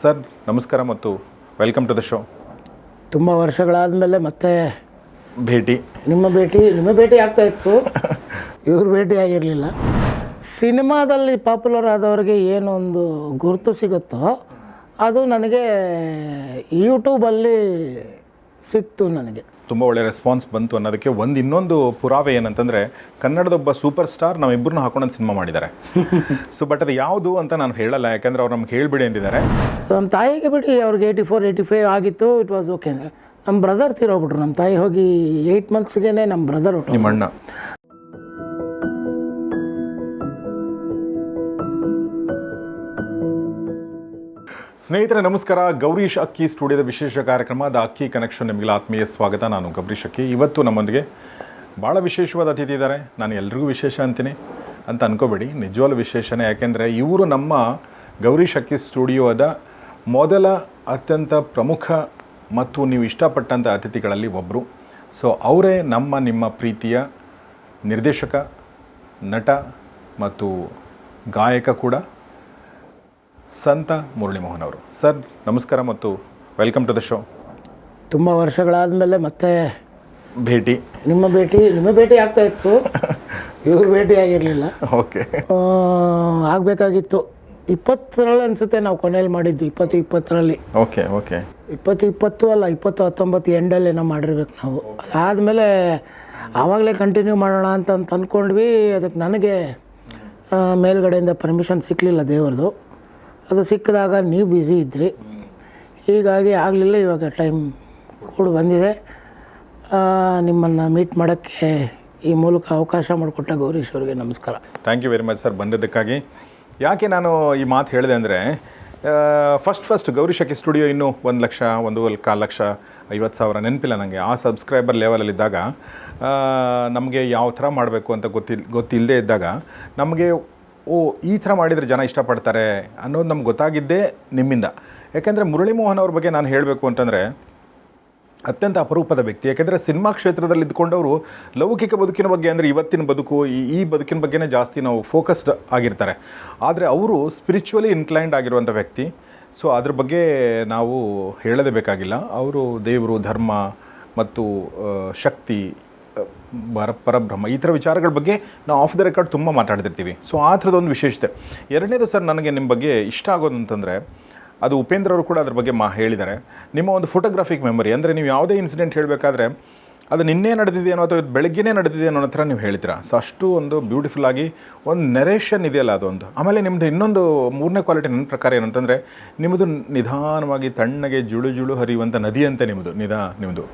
Sir ನಮಸ್ಕಾರ ಮತ್ತು welcome to the show ತುಂಬ ವರ್ಷಗಳಾದ ಮೇಲೆ ಮತ್ತೆ ಭೇಟಿ. ನಿಮ್ಮ ಭೇಟಿ ನಿಮ್ಮ ಭೇಟಿ ಆಗ್ತಾ ಇತ್ತು. ಇವ್ರ ಭೇಟಿ ಆಗಿರಲಿಲ್ಲ. ಸಿನಿಮಾದಲ್ಲಿ ಪಾಪ್ಯುಲರ್ ಆದವ್ರಿಗೆ ಏನೊಂದು ಗುರುತು ಸಿಗುತ್ತೋ ಅದು ನನಗೆ ಯೂಟ್ಯೂಬಲ್ಲಿ ಸಿಕ್ತು ನನಗೆ. ತುಂಬ ಒಳ್ಳೆ ರೆಸ್ಪಾನ್ಸ್ ಬಂತು ಅನ್ನೋದಕ್ಕೆ ಒಂದು ಇನ್ನೊಂದು ಪುರಾವೆ ಏನಂತಂದರೆ ಕನ್ನಡದೊಬ್ಬ ಸೂಪರ್ ಸ್ಟಾರ್ ನಾವಿಬ್ಬರನ್ನ ಹಾಕೊಂಡು ಸಿನಿಮಾ ಮಾಡಿದ್ದಾರೆ. ಸೊ ಬಟ್ ಅದು ಯಾವುದು ಅಂತ ನಾನು ಹೇಳಲ್ಲ ಯಾಕಂದರೆ ಅವ್ರು ನಮ್ಗೆ ಹೇಳಿಬಿಡಿ ಅಂದಿದ್ದಾರೆ. ನಮ್ಮ ತಾಯಿಗೆ ಬಿಡಿ ಅವ್ರಿಗೆ ಏಯ್ಟಿ ಫೋರ್ ಏಯ್ಟಿ ಫೈವ್ ಆಗಿತ್ತು ಇಟ್ ವಾಸ್ ಓಕೆ ಅಂದರೆ ನಮ್ಮ ಬ್ರದರ್ ತೀರೋಗ್ಬಿಟ್ರು. ನಮ್ಮ ತಾಯಿ ಹೋಗಿ ಏಯ್ಟ್ ಮಂತ್ಸ್ಗೆ ನಮ್ಮ ಬ್ರದರ್ ನಿಮ್ಮ ಅಣ್ಣ ಸ್ನೇಹಿತರೆ, ನಮಸ್ಕಾರ. ಗೌರೀಶ್ ಅಕ್ಕಿ ಸ್ಟುಡಿಯೋದ ವಿಶೇಷ ಕಾರ್ಯಕ್ರಮ ದ ಅಕ್ಕಿ ಕನೆಕ್ಷನ್ ನಿಮಗೆ ಆತ್ಮೀಯ ಸ್ವಾಗತ. ನಾನು ಗೌರೀಶ್ ಅಕ್ಕಿ ಇವತ್ತು ನಮ್ಮೊಂದಿಗೆ ಭಾಳ ವಿಶೇಷವಾದ ಅತಿಥಿ ಇದ್ದಾರೆ. ನಾನು ಎಲ್ರಿಗೂ ವಿಶೇಷ ಅಂತೀನಿ ಅಂತ ಅನ್ಕೋಬೇಡಿ. ನಿಜವಾದ ವಿಶೇಷನೇ. ಯಾಕೆಂದರೆ ಇವರು ನಮ್ಮ ಗೌರೀಶ್ ಅಕ್ಕಿ ಸ್ಟುಡಿಯೋದ ಮೊದಲ ಅತ್ಯಂತ ಪ್ರಮುಖ ಮತ್ತು ನೀವು ಇಷ್ಟಪಟ್ಟಂಥ ಅತಿಥಿಗಳಲ್ಲಿ ಒಬ್ಬರು ಸೊ ಅವರೇ ನಮ್ಮ, ನಿಮ್ಮ ಪ್ರೀತಿಯ ನಿರ್ದೇಶಕ, ನಟ ಮತ್ತು ಗಾಯಕ ಕೂಡ. ಸಂತ ಮುರಳಿ ಮೋಹನ್ ಅವರು. ಸರ್ ನಮಸ್ಕಾರ ಮತ್ತು ವೆಲ್ಕಮ್ ಟು ದ ಶೋ. ತುಂಬ ವರ್ಷಗಳಾದ ಮೇಲೆ ಮತ್ತೆ ಭೇಟಿ. ನಿಮ್ಮ ಭೇಟಿ ನಿಮ್ಮ ಭೇಟಿ ಆಗ್ತಾ ಇತ್ತು. ಇವ್ರ ಭೇಟಿ ಆಗಿರಲಿಲ್ಲ. ಓಕೆ. ಆಗಬೇಕಾಗಿತ್ತು. ಇಪ್ಪತ್ತರಲ್ಲಿ ಅನಿಸುತ್ತೆ ನಾವು ಕೊನೆಯಲ್ಲಿ ಮಾಡಿದ್ದು ಇಪ್ಪತ್ತು ಇಪ್ಪತ್ತರಲ್ಲಿ. Okay okay. ಇಪ್ಪತ್ತು ಇಪ್ಪತ್ತು ಅಲ್ಲ ಇಪ್ಪತ್ತು ಹತ್ತೊಂಬತ್ತು ಎಂಡಲ್ಲಿ ಏನೋ ಮಾಡಿರ್ಬೇಕು ನಾವು. ಅದಾದಮೇಲೆ ಆವಾಗಲೇ ಕಂಟಿನ್ಯೂ ಮಾಡೋಣ ಅಂತ ಅಂದ್ಕೊಂಡ್ವಿ. ಅದಕ್ಕೆ ನನಗೆ ಮೇಲ್ಗಡೆಯಿಂದ ಪರ್ಮಿಷನ್ ಸಿಕ್ಕಲಿಲ್ಲ ದೇವ್ರದ್ದು ಅದು ಸಿಕ್ಕಿದಾಗ ನೀವು ಬ್ಯುಸಿ ಇದ್ರಿ. ಹೀಗಾಗಿ ಆಗಲಿಲ್ಲ, ಇವಾಗ ಟೈಮ್ ಕೂಡ ಬಂದಿದೆ. ನಿಮ್ಮನ್ನು ಮೀಟ್ ಮಾಡೋಕ್ಕೆ ಈ ಮೂಲಕ ಅವಕಾಶ ಮಾಡಿಕೊಟ್ಟ ಗೌರೀಶ್ವರಿಗೆ ನಮಸ್ಕಾರ. Thank you very much sir ಬಂದಿದ್ದಕ್ಕಾಗಿ. ಯಾಕೆ ನಾನು ಈ ಮಾತು ಹೇಳಿದೆ ಅಂದರೆ ಫಸ್ಟ್ ಫಸ್ಟ್ ಗೌರಿಶಕಿ ಸ್ಟುಡಿಯೋ ಇನ್ನೂ ಒಂದು ಲಕ್ಷ ಒಂದು ಕಾಲು ಲಕ್ಷ, ಐವತ್ತು ಸಾವಿರ ನೆನಪಿಲ್ಲ ನನಗೆ ಆ ಸಬ್ಸ್ಕ್ರೈಬರ್ ಲೆವೆಲಲ್ಲಿದ್ದಾಗ ನಮಗೆ ಯಾವ ಥರ ಮಾಡಬೇಕು ಅಂತ ಗೊತ್ತಿಲ್ ಗೊತ್ತಿಲ್ಲದೆ ಇದ್ದಾಗ, ನಮಗೆ ಓ, ಈ ಥರ ಮಾಡಿದರೆ ಜನ ಇಷ್ಟಪಡ್ತಾರೆ ಅನ್ನೋದು ನಮ್ಗೆ ಗೊತ್ತಾಗಿದ್ದೇ ನಿಮ್ಮಿಂದ. ಯಾಕೆಂದರೆ ಮುರಳಿ ಮೋಹನ್ ಅವ್ರ ಬಗ್ಗೆ ನಾನು ಹೇಳಬೇಕು ಅಂತಂದರೆ, ಅತ್ಯಂತ ಅಪರೂಪದ ವ್ಯಕ್ತಿ. ಯಾಕೆಂದರೆ ಸಿನಿಮಾ ಕ್ಷೇತ್ರದಲ್ಲಿ ಇದ್ಕೊಂಡವರು ಲೌಕಿಕ ಬದುಕಿನ ಬಗ್ಗೆ ಅಂದರೆ ಇವತ್ತಿನ ಬದುಕು, ಈ ಈ ಬದುಕಿನ ಬಗ್ಗೆನೇ ಜಾಸ್ತಿ ನಾವು ಫೋಕಸ್ಡ್ ಆಗಿರ್ತಾರೆ. ಆದರೆ ಅವರು ಸ್ಪಿರಿಚುವಲಿ ಇನ್ಕ್ಲೈನ್ಡ್ ಆಗಿರುವಂಥ ವ್ಯಕ್ತಿ. ಸೊ ಅದ್ರ ಬಗ್ಗೆ ನಾವು ಹೇಳದೇ ಬೇಕಾಗಿಲ್ಲ. ಅವರು ದೇವರು, ಧರ್ಮ ಮತ್ತು ಶಕ್ತಿ ಬರ ಪರಬ್ರಹ್ಮ. ಈ ಥರ ವಿಚಾರಗಳ ಬಗ್ಗೆ ನಾವು ಆಫ್ ದ ರೆಕಾರ್ಡ್ ತುಂಬ ಮಾತಾಡ್ತಿರ್ತೀವಿ. ಸೊ ಆ ಥರದೊಂದು ವಿಶೇಷತೆ. ಎರಡನೇದು ಸರ್ ನನಗೆ ನಿಮ್ಮ ಬಗ್ಗೆ ಇಷ್ಟ ಆಗೋದು ಅಂತಂದರೆ, ಅದು ಉಪೇಂದ್ರ ಅವರು ಕೂಡ ಅದ್ರ ಬಗ್ಗೆ ಮಾ ಹೇಳಿದ್ದಾರೆ. ನಿಮ್ಮ ಒಂದು ಫೋಟೋಗ್ರಾಫಿಕ್ ಮೆಮೊರಿ ಅಂದರೆ ನೀವು ಯಾವುದೇ ಇನ್ಸಿಡೆಂಟ್ ಹೇಳಬೇಕಾದ್ರೆ ಅದು ನಿನ್ನೆ ನಡೆದಿದೆಯೋ ಅಥವಾ ಬೆಳಗ್ಗೆನೇ ನಡೆದಿದೆಯೋ ಅನ್ನೋ ಥರ ನೀವು ಹೇಳ್ತೀರಾ? ಸೊ ಅಷ್ಟು ಒಂದು ಬ್ಯೂಟಿಫುಲ್ ಆಗಿ ಒಂದು ನೆರೇಷನ್ ಇದೆಯಲ್ಲ ಅದೊಂದು. ಆಮೇಲೆ ನಿಮ್ಮದು ಇನ್ನೊಂದು ಮೂರನೇ ಕ್ವಾಲಿಟಿ ನನ್ನ ಪ್ರಕಾರ ಏನಂತಂದರೆ ನಿಮ್ಮದು ನಿಧಾನವಾಗಿ ತಣ್ಣಗೆ ಜುಳು ಜುಳು ಹರಿಯುವಂಥ ನದಿ ಅಂತ ನಿಮ್ಮದು ನಿಧಾ ನಿಮ್ಮದು.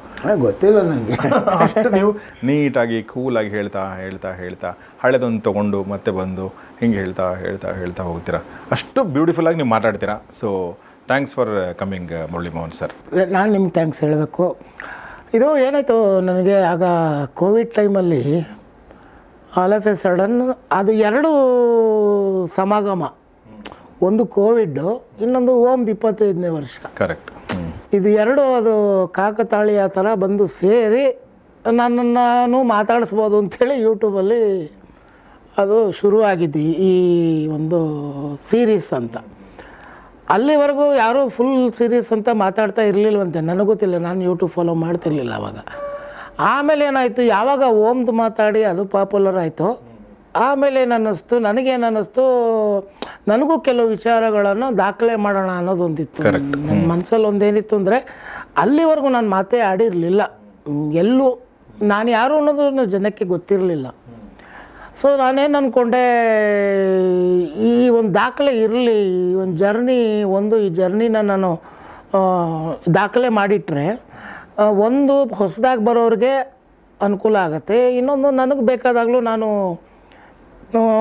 ಗೊತ್ತಿಲ್ಲ ನನಗೆ ಅಷ್ಟು ನೀವು ನೀಟಾಗಿ ಕೂಲಾಗಿ ಹೇಳ್ತಾ ಹೇಳ್ತಾ ಹೇಳ್ತಾ ಹಳೆದೊಂದು ತೊಗೊಂಡು ಮತ್ತೆ ಬಂದು ಹಿಂಗೆ ಹೇಳ್ತಾ ಹೇಳ್ತಾ ಹೇಳ್ತಾ ಹೋಗ್ತೀರಾ? ಅಷ್ಟು ಬ್ಯೂಟಿಫುಲ್ಲಾಗಿ ನೀವು ಮಾತಾಡ್ತೀರಾ. So thanks for coming Murali Mohan sir ನಾನು ನಿಮ್ಗೆ ಥ್ಯಾಂಕ್ಸ್ ಹೇಳಬೇಕು. ಇದು ಏನಾಯಿತು ನನಗೆ ಆಗ ಕೋವಿಡ್ ಟೈಮಲ್ಲಿ ಆಲ್ ಆಫ್ ಎ ಸಡನ್ ಅದು ಎರಡು ಸಮಾಗಮ. ಒಂದು ಕೋವಿಡ್ಡು ಇನ್ನೊಂದು ಓಮ್ದು ಇಪ್ಪತ್ತೈದನೇ ವರ್ಷ. ಕರೆಕ್ಟ್ ಇದು ಎರಡು ಅದು ಕಾಕತಾಳಿ ಆ ಥರ ಬಂದು ಸೇರಿ ನನ್ನನ್ನು ನಾನು ಮಾತಾಡಿಸ್ಬೋದು ಅಂಥೇಳಿ ಯೂಟ್ಯೂಬಲ್ಲಿ ಅದು ಶುರುವಾಗಿದ್ದು ಈ ಒಂದು ಸೀರೀಸ್ ಅಂತ. ಅಲ್ಲಿವರೆಗೂ ಯಾರೂ ಫುಲ್ ಸೀರೀಸ್ ಅಂತ ಮಾತಾಡ್ತಾ ಇರಲಿಲ್ಲವಂತೆ ನನಗೆ ಗೊತ್ತಿಲ್ಲ ನಾನು ಯೂಟ್ಯೂಬ್ ಫಾಲೋ ಮಾಡ್ತಿರ್ಲಿಲ್ಲ ಅವಾಗ. ಆಮೇಲೆ ಏನಾಯಿತು ಯಾವಾಗ ಓಮ್ದು ಮಾತಾಡಿ ಅದು ಪಾಪ್ಯುಲರ್ ಆಯಿತು ಆಮೇಲೆ ಏನನ್ನಿಸ್ತು ಅನ್ನಿಸ್ತು ನನಗೇನು ಅನ್ನಿಸ್ತು ನನಗೂ ಕೆಲವು ವಿಚಾರಗಳನ್ನು ದಾಖಲೆ ಮಾಡೋಣ ಅನ್ನೋದೊಂದಿತ್ತು. ನನ್ನ ಮನಸ್ಸಲ್ಲಿ ಒಂದೇನಿತ್ತು ಅಂದರೆ ಅಲ್ಲಿವರೆಗೂ ನಾನು ಮಾತೇ ಆಡಿರಲಿಲ್ಲ. ಎಲ್ಲೂ ನಾನು ಯಾರು ಅನ್ನೋದು ಜನಕ್ಕೆ ಗೊತ್ತಿರಲಿಲ್ಲ. ಸೊ ನಾನೇನು ಅಂದ್ಕೊಂಡೆ ಈ ಒಂದು ದಾಖಲೆ ಇರಲಿ, ಈ ಒಂದು ಜರ್ನಿ, ಒಂದು ಈ ಜರ್ನಿನ ನಾನು ದಾಖಲೆ ಮಾಡಿಟ್ರೆ ಒಂದು ಹೊಸದಾಗಿ ಬರೋರಿಗೆ ಅನುಕೂಲ ಆಗುತ್ತೆ. ಇನ್ನೊಂದು ನನಗೆ ಬೇಕಾದಾಗಲೂ ನಾನು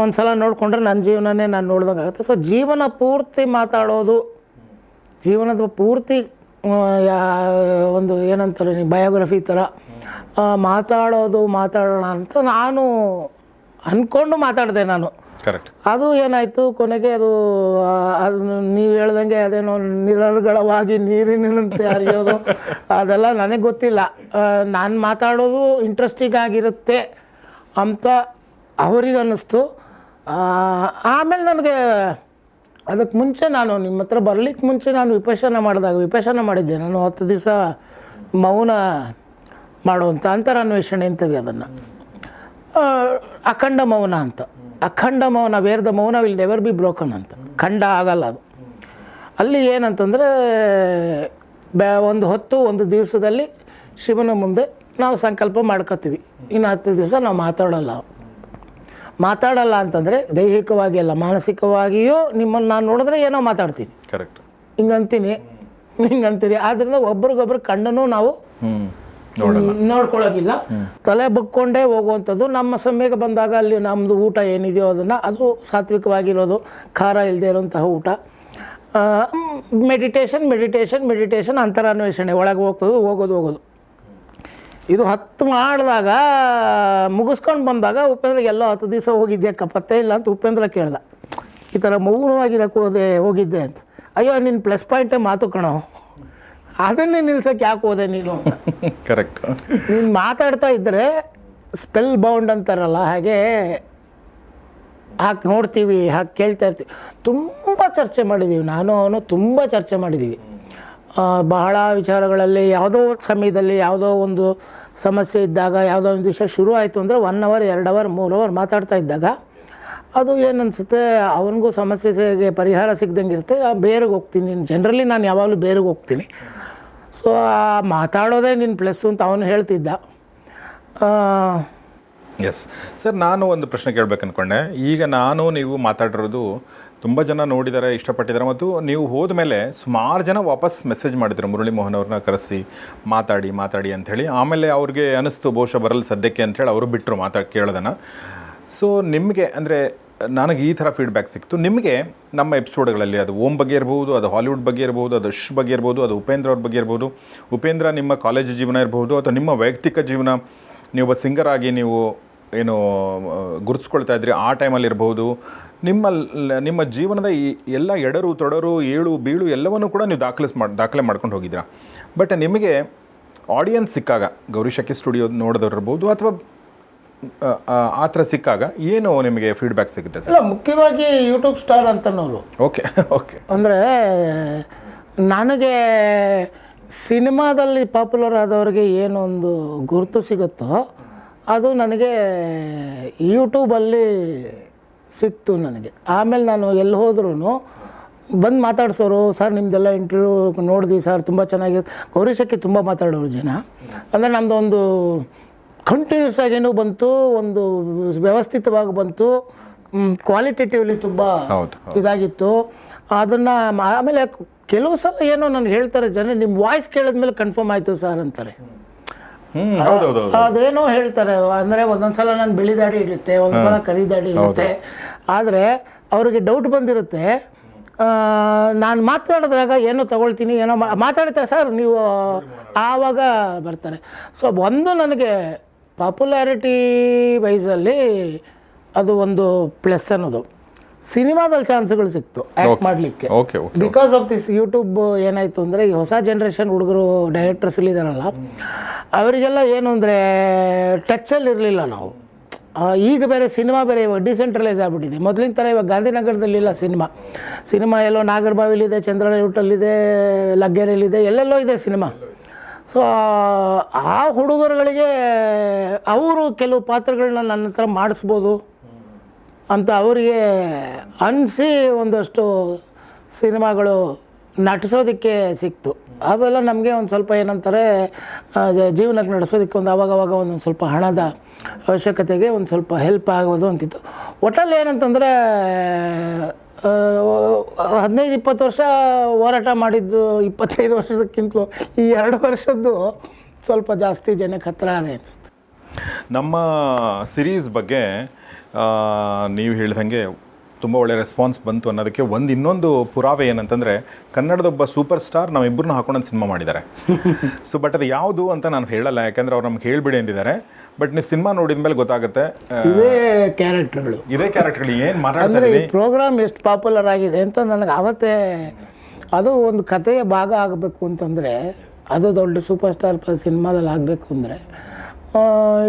ಒಂದು ಸಲ ನೋಡಿಕೊಂಡ್ರೆ ನನ್ನ ಜೀವನನೇ ನಾನು ನೋಡ್ದಂಗೆ ಆಗುತ್ತೆ. ಸೊ ಜೀವನ ಪೂರ್ತಿ ಮಾತಾಡೋದು, ಜೀವನದ ಪೂರ್ತಿ ಒಂದು ಏನಂತಾರೆ ಬಯೋಗ್ರಫಿ ಥರ ಮಾತಾಡೋದು, ಮಾತಾಡೋಣ ಅಂತ ನಾನು ಅಂದ್ಕೊಂಡು ಮಾತಾಡಿದೆ ನಾನು. ಕರೆಕ್ಟ್ ಅದು ಏನಾಯಿತು ಕೊನೆಗೆ ಅದು ಅದು ನೀವು ಹೇಳ್ದಂಗೆ ಅದೇನೋ ನಿರರ್ಗಳವಾಗಿ ನೀರಿನಂತೆ ಹರಿಯೋದು. ಅದೆಲ್ಲ ನನಗೆ ಗೊತ್ತಿಲ್ಲ. ನಾನು ಮಾತಾಡೋದು ಇಂಟ್ರೆಸ್ಟಿಂಗ್ ಆಗಿರುತ್ತೆ ಅಂತ ಅವ್ರಿಗೆ ಅನ್ನಿಸ್ತು. ಆಮೇಲೆ ನನಗೆ ಅದಕ್ಕೆ ಮುಂಚೆ ನಾನು ನಿಮ್ಮ ಹತ್ರ ಬರ್ಲಿಕ್ಕೆ ಮುಂಚೆ ನಾನು ವಿಪಶನ ಮಾಡಿದಾಗ ವಿಪಶನ ಮಾಡಿದ್ದೆ. ನಾನು ಹತ್ತು ದಿವಸ ಮೌನ ಮಾಡುವಂಥ ಅಂತರಾನ್ವೇಷಣೆ ಅಂತೀವಿ ಅದನ್ನು. ಅಖಂಡ ಮೌನ ಅಂತ. ಅಖಂಡ ಮೌನ ವೇರ್ ದ ಮೌನ ವಿಲ್ ನೆವರ್ ಬಿ ಬ್ರೋಕನ್ ಅಂತ. ಖಂಡ ಆಗಲ್ಲ ಅದು. ಅಲ್ಲಿ ಏನಂತಂದರೆ ಬ್ಯಾ ಒಂದು ಹೊತ್ತು ಒಂದು ದಿವಸದಲ್ಲಿ ಶಿವನ ಮುಂದೆ ನಾವು ಸಂಕಲ್ಪ ಮಾಡ್ಕೋತೀವಿ. ಇನ್ನು ಹತ್ತು ದಿವಸ ನಾವು ಮಾತಾಡಲ್ಲ. ಮಾತಾಡಲ್ಲ ಅಂತಂದರೆ ದೈಹಿಕವಾಗಿ ಅಲ್ಲ ಮಾನಸಿಕವಾಗಿಯೂ ನಿಮ್ಮನ್ನು ನಾನು ನೋಡಿದ್ರೆ ಏನೋ ಮಾತಾಡ್ತೀನಿ. ಕರೆಕ್ಟ್ ಹಿಂಗಂತೀನಿ ಹಿಂಗಂತೀರಿ. ಆದ್ದರಿಂದ ಒಬ್ರಿಗೊಬ್ರು ಕಣ್ಣನ್ನು ನಾವು ನೋಡ್ಕೊಳ್ಳೋದಿಲ್ಲ. ತಲೆ ಬಕ್ಕೊಂಡೇ ಹೋಗುವಂಥದ್ದು. ನಮ್ಮ ಸಮಯಕ್ಕೆ ಬಂದಾಗ ಅಲ್ಲಿ ನಮ್ಮದು ಊಟ ಏನಿದೆಯೋ ಅದನ್ನು, ಅದು ಸಾತ್ವಿಕವಾಗಿರೋದು. ಖಾರ ಇಲ್ಲದೆ ಇರುವಂತಹ ಊಟ. ಮೆಡಿಟೇಷನ್ ಮೆಡಿಟೇಷನ್ ಮೆಡಿಟೇಷನ್ ಅಂತರಾನ್ವೇಷಣೆ ಒಳಗೆ ಹೋಗ್ತದೆ, ಹೋಗೋದು ಹೋಗೋದು. ಇದು ಹತ್ತು ಮಾಡಿದಾಗ, ಮುಗಿಸ್ಕೊಂಡು ಬಂದಾಗ ಉಪೇಂದ್ರ, ಎಲ್ಲೋ ಹತ್ತು ದಿವಸ ಹೋಗಿದ್ದೆ ಪತ್ತೆ ಇಲ್ಲ ಅಂತ ಉಪೇಂದ್ರ ಕೇಳ್ದ. ಈ ಥರ ಮೌನವಾಗಿರಕ್ಕೆ ಹೋದೆ, ಹೋಗಿದ್ದೆ ಅಂತ. ಅಯ್ಯೋ ನಿನ್ನ ಪ್ಲಸ್ ಪಾಯಿಂಟೇ ಮಾತು ಕಣೋ. ಅದನ್ನೇ ನಿಲ್ಸಕ್ಕೆ ಯಾಕೆ ಹೋದೆ ನೀನು ಅಂತ. ಕರೆಕ್ಟ್ ನೀನು ಮಾತಾಡ್ತಾ ಇದ್ದರೆ ಸ್ಪೆಲ್ ಬೌಂಡ್ ಅಂತಾರಲ್ಲ ಹಾಗೆ ಹಾಕಿ ನೋಡ್ತೀವಿ ಹಾಕಿ ಕೇಳ್ತಾ ಇರ್ತೀವಿ. ತುಂಬ ಚರ್ಚೆ ಮಾಡಿದ್ದೀವಿ ನಾನು ಅವನು ತುಂಬ ಚರ್ಚೆ ಮಾಡಿದ್ದೀವಿ ಬಹಳ ವಿಚಾರಗಳಲ್ಲಿ ಯಾವುದೋ ಸಮಯದಲ್ಲಿ ಯಾವುದೋ ಒಂದು ಸಮಸ್ಯೆ ಇದ್ದಾಗ ಯಾವುದೋ ಒಂದು ವಿಷಯ ಶುರು ಆಯಿತು ಅಂದರೆ ಒನ್ ಅವರ್ ಎರಡು ಅವರ್ ಮೂರು ಅವರ್ ಮಾತಾಡ್ತಾ ಇದ್ದಾಗ ಅದು ಏನನ್ಸುತ್ತೆ ಅವನಿಗೂ ಸಮಸ್ಯೆಗೆ ಪರಿಹಾರ ಸಿಗ್ದಂಗೆ ಇರುತ್ತೆ ಬೇರೆಗೆ ಹೋಗ್ತೀನಿ ಜನರಲಿ ನಾನು ಯಾವಾಗಲೂ ಬೇರೆಗೆ ಹೋಗ್ತೀನಿ. ಸೊ, ಆ, ಮಾತಾಡೋದೇ ನಿನ್ನ ಪ್ಲಸ್ಸು ಅಂತ ಅವನು ಹೇಳ್ತಿದ್ದ. ಎಸ್ ಸರ್ ನಾನು ಒಂದು ಪ್ರಶ್ನೆ ಕೇಳ್ಬೇಕು ಅಂದ್ಕೊಂಡೆ ಈಗ ನಾನು, ನೀವು ಮಾತಾಡಿರೋದು ತುಂಬ ಜನ ನೋಡಿದ್ದಾರೆ ಇಷ್ಟಪಟ್ಟಿದ್ದಾರೆ ಮತ್ತು ನೀವು ಹೋದ ಮೇಲೆ ಸುಮಾರು ಜನ ವಾಪಸ್ ಮೆಸೇಜ್ ಮಾಡಿದ್ರು ಮುರಳಿ ಮೋಹನ್ ಅವ್ರನ್ನ ಕರೆಸಿ, ಮಾತಾಡಿ ಮಾತಾಡಿ ಅಂಥೇಳಿ. ಆಮೇಲೆ ಅವ್ರಿಗೆ ಅನಿಸ್ತು, ಬಹುಶಃ ಬರಲ್ಲ ಸದ್ಯಕ್ಕೆ ಅಂಥೇಳಿ, ಅವರು ಬಿಟ್ಟರು ಮಾತಾಡಿ ಕೇಳೋದನ್ನು. ಸೊ ನಿಮಗೆ ಅಂದರೆ ನನಗೆ ಈ ಥರ ಫೀಡ್ಬ್ಯಾಕ್ ಸಿಕ್ತು ನಿಮಗೆ ನಮ್ಮ ಎಪಿಸೋಡ್ಗಳಲ್ಲಿ ಅದು ಓಂ ಬಗ್ಗೆ ಇರ್ಬೋದು, ಅದು ಹಾಲಿವುಡ್ ಬಗ್ಗೆ ಇರ್ಬೋದು, ಅದು ಶ್ ಬಗ್ಗೆ ಇರ್ಬೋದು, ಅದು ಉಪೇಂದ್ರ ಅವ್ರ ಬಗ್ಗೆ ಇರ್ಬೋದು. ಉಪೇಂದ್ರ ನಿಮ್ಮ ಕಾಲೇಜ್ ಜೀವನ ಇರ್ಬೋದು, ಅಥವಾ ನಿಮ್ಮ ವೈಯಕ್ತಿಕ ಜೀವನ, ನೀವು ಸಿಂಗರ್ ಆಗಿ ನೀವು ಏನು ಗುರುತಿಸ್ಕೊಳ್ತಾ ಇದ್ರಿ, ಆ ಟೈಮಲ್ಲಿ ಇರ್ಬೋದು. ನಿಮ್ಮ ನಿಮ್ಮ ಜೀವನದ ಈ ಎಲ್ಲ ಎಡರು, ತೊಡರು, ಏಳು, ಬೀಳು ಎಲ್ಲವನ್ನೂ ಕೂಡ ನೀವು ದಾಖಲಿಸ್ ಮಾಡಿ, ದಾಖಲೆ ಮಾಡ್ಕೊಂಡು ಹೋಗಿದ್ದೀರಾ. ಬಟ್ ನಿಮಗೆ ಆಡಿಯನ್ಸ್ ಸಿಕ್ಕಾಗ, ಗೌರಿ ಶಕಿ ಸ್ಟುಡಿಯೋ ನೋಡಿದವ್ರು ಇರ್ಬೋದು, ಅಥವಾ ಆ, ಥರ ಸಿಕ್ಕಾಗ ಏನು ನಿಮಗೆ ಫೀಡ್ಬ್ಯಾಕ್ ಸಿಗುತ್ತೆ ಸರ್? ಇಲ್ಲ ಮುಖ್ಯವಾಗಿ ಯೂಟ್ಯೂಬ್ ಸ್ಟಾರ್ ಅಂತನೋರು. ಓಕೆ ಓಕೆ ಅಂದರೆ ನನಗೆ ಸಿನಿಮಾದಲ್ಲಿ ಪಾಪ್ಯುಲರ್ ಆದವ್ರಿಗೆ ಏನೊಂದು ಗುರುತು ಸಿಗುತ್ತೋ ಅದು ನನಗೆ ಯೂಟ್ಯೂಬಲ್ಲಿ ಸಿಕ್ತು ನನಗೆ. ಆಮೇಲೆ ನಾನು ಎಲ್ಲಿ ಹೋದ್ರೂ ಬಂದು ಮಾತಾಡ್ಸೋರು ಸರ್ ನಿಮ್ಮದೆಲ್ಲ ಇಂಟರ್ವ್ಯೂ ನೋಡಿದ್ವಿ ಸರ್ ತುಂಬ ಚೆನ್ನಾಗಿರುತ್ತೆ ಗೌರೀಶಕ್ಕೆ ತುಂಬ ಮಾತಾಡೋರು ಜನ. ಅಂದರೆ ನಮ್ಮದು ಒಂದು ಕಂಟಿನ್ಯೂಸ್ ಆಗೇನು ಬಂತು ಒಂದು ವ್ಯವಸ್ಥಿತವಾಗಿ ಬಂತು ಕ್ವಾಲಿಟೇಟಿವ್ಲಿ ತುಂಬ ಇದಾಗಿತ್ತು. ಅದನ್ನು ಆಮೇಲೆ ಕೆಲವು ಸಲ ಏನೋ ನಾನು ಹೇಳ್ತಾರೆ ಜನ ನಿಮ್ಮ ವಾಯ್ಸ್ ಕೇಳಿದ್ಮೇಲೆ ಕನ್ಫರ್ಮ್ ಆಯಿತು ಸರ್ ಅಂತಾರೆ. ಅದೇನೋ ಹೇಳ್ತಾರೆ ಅಂದರೆ ಒಂದೊಂದು ಸಲ ನಾನು ಬಿಳಿ ದಾಡಿ ಇರುತ್ತೆ ಒಂದು ಸಲ ಕರಿ ದಾಡಿ ಇರುತ್ತೆ. ಆದರೆ ಅವರಿಗೆ ಡೌಟ್ ಬಂದಿರುತ್ತೆ. ನಾನು ಮಾತಾಡಿದ್ರಾಗ ಏನೋ ತಗೊಳ್ತೀನಿ ಏನೋ ಮಾ- ಮಾತಾಡ್ತಾರೆ ಸರ್ ನೀವು ಆವಾಗ ಬರ್ತಾರೆ. ಸೊ ಒಂದು ನನಗೆ ಪಾಪ್ಯುಲಾರಿಟಿ ವೈಸಲ್ಲಿ ಅದು ಒಂದು ಪ್ಲಸ್ ಅನ್ನೋದು. ಸಿನಿಮಾದಲ್ಲಿ ಚಾನ್ಸ್ಗಳು ಸಿಕ್ತು ಆ್ಯಕ್ಟ್ ಮಾಡಲಿಕ್ಕೆ. ಬಿಕಾಸ್ ಆಫ್ ದಿಸ್ ಯೂಟ್ಯೂಬ್ ಏನಾಯಿತು ಅಂದರೆ ಈ ಹೊಸ ಜನ್ರೇಷನ್ ಹುಡುಗರು ಡೈರೆಕ್ಟರ್ಸ್ ಇದ್ದಾರಲ್ಲ ಅವರಿಗೆಲ್ಲ ಏನು ಅಂದರೆ ಟಚಲ್ಲಿ ಇರಲಿಲ್ಲ ನಾವು. ಈಗ ಬೇರೆ ಸಿನಿಮಾ ಬೇರೆ ಇವಾಗ ಡಿಸೆಂಟ್ರಲೈಸ್ ಆಗಿಬಿಟ್ಟಿದೆ. ಮೊದಲಿನ ಥರ ಇವಾಗ ಗಾಂಧಿನಗರದಲ್ಲಿಲ್ಲ ಸಿನಿಮಾ. ಸಿನಿಮಾ ಎಲ್ಲೋ ನಾಗರಬಾವಿಲಿದೆ ಚಂದ್ರಲೇಔಟಲ್ಲಿದೆ ಲಗ್ಗೆರೆಯಲ್ಲಿದೆ ಎಲ್ಲೆಲ್ಲೋ ಇದೆ ಸಿನಿಮಾ. ಸೊ ಆ ಹುಡುಗರುಗಳಿಗೆ ಅವರು ಕೆಲವು ಪಾತ್ರಗಳನ್ನ ನನ್ನ ಹತ್ರ ಮಾಡಿಸ್ಬೋದು ಅಂತ ಅವರಿಗೆ ಅನಿಸಿ ಒಂದಷ್ಟು ಸಿನಿಮಾಗಳು ನಟಿಸೋದಕ್ಕೆ ಸಿಕ್ತು. ಅವೆಲ್ಲ ನಮಗೆ ಒಂದು ಸ್ವಲ್ಪ ಏನಂತಾರೆ ಜೀವನಕ್ಕೆ ನಡೆಸೋದಕ್ಕೆ ಒಂದು ಅವಾಗವಾಗ ಒಂದೊಂದು ಸ್ವಲ್ಪ ಹಣದ ಅವಶ್ಯಕತೆಗೆ ಒಂದು ಸ್ವಲ್ಪ ಹೆಲ್ಪ್ ಆಗೋದು ಅಂತಿತ್ತು. ಒಟ್ಟಲ್ಲಿ ಏನಂತಂದರೆ ಹದಿನೈದು ಇಪ್ಪತ್ತು ವರ್ಷ ಹೋರಾಟ ಮಾಡಿದ್ದು ಇಪ್ಪತ್ತೈದು ವರ್ಷಕ್ಕಿಂತಲೂ ಈ ಎರಡು ವರ್ಷದ್ದು ಸ್ವಲ್ಪ ಜಾಸ್ತಿ ಜನಕ್ಕೆ ಹತ್ತಿರ ಅದೇ ಅನಿಸುತ್ತೆ. ನಮ್ಮ ಸಿರೀಸ್ ಬಗ್ಗೆ ನೀವು ಹೇಳ್ದಂಗೆ ತುಂಬ ಒಳ್ಳೆ ರೆಸ್ಪಾನ್ಸ್ ಬಂತು ಅನ್ನೋದಕ್ಕೆ ಒಂದು ಇನ್ನೊಂದು ಪುರಾವೆ ಏನಂತಂದರೆ ಕನ್ನಡದೊಬ್ಬ ಸೂಪರ್ ಸ್ಟಾರ್ ನಮ್ಮಿಬ್ಬರನ್ನ ಹಾಕೊಂಡು ಸಿನಿಮಾ ಮಾಡಿದ್ದಾರೆ. ಸೊ ಬಟ್ ಅದು ಯಾವುದು ಅಂತ ನಾನು ಹೇಳಲ್ಲ ಯಾಕಂದರೆ ಅವ್ರು ನಮ್ಗೆ ಹೇಳಿಬಿಡಿ ಅಂದಿದ್ದಾರೆ. ಬಟ್ ನೀವು ಸಿನಿಮಾ ನೋಡಿದ ಮೇಲೆ ಗೊತ್ತಾಗುತ್ತೆ ಇದೇ ಕ್ಯಾರೆಕ್ಟರ್ಗಳು. ಇದೇ ಕ್ಯಾರೆಕ್ಟರ್ಗಳು ಏನು ಮಾತಾಡ್ತಾರೆ ಅಂದರೆ ಈ ಪ್ರೋಗ್ರಾಮ್ ಎಷ್ಟು ಪಾಪ್ಯುಲರ್ ಆಗಿದೆ ಅಂತ ನನಗೆ ಆವತ್ತೇ ಅದು ಒಂದು ಕಥೆಯ ಭಾಗ ಆಗಬೇಕು ಅಂತಂದರೆ ಅದು ದೊಡ್ಡ ಸೂಪರ್ ಸ್ಟಾರ್ ಸಿನಿಮಾದಲ್ಲಿ ಆಗಬೇಕು ಅಂದರೆ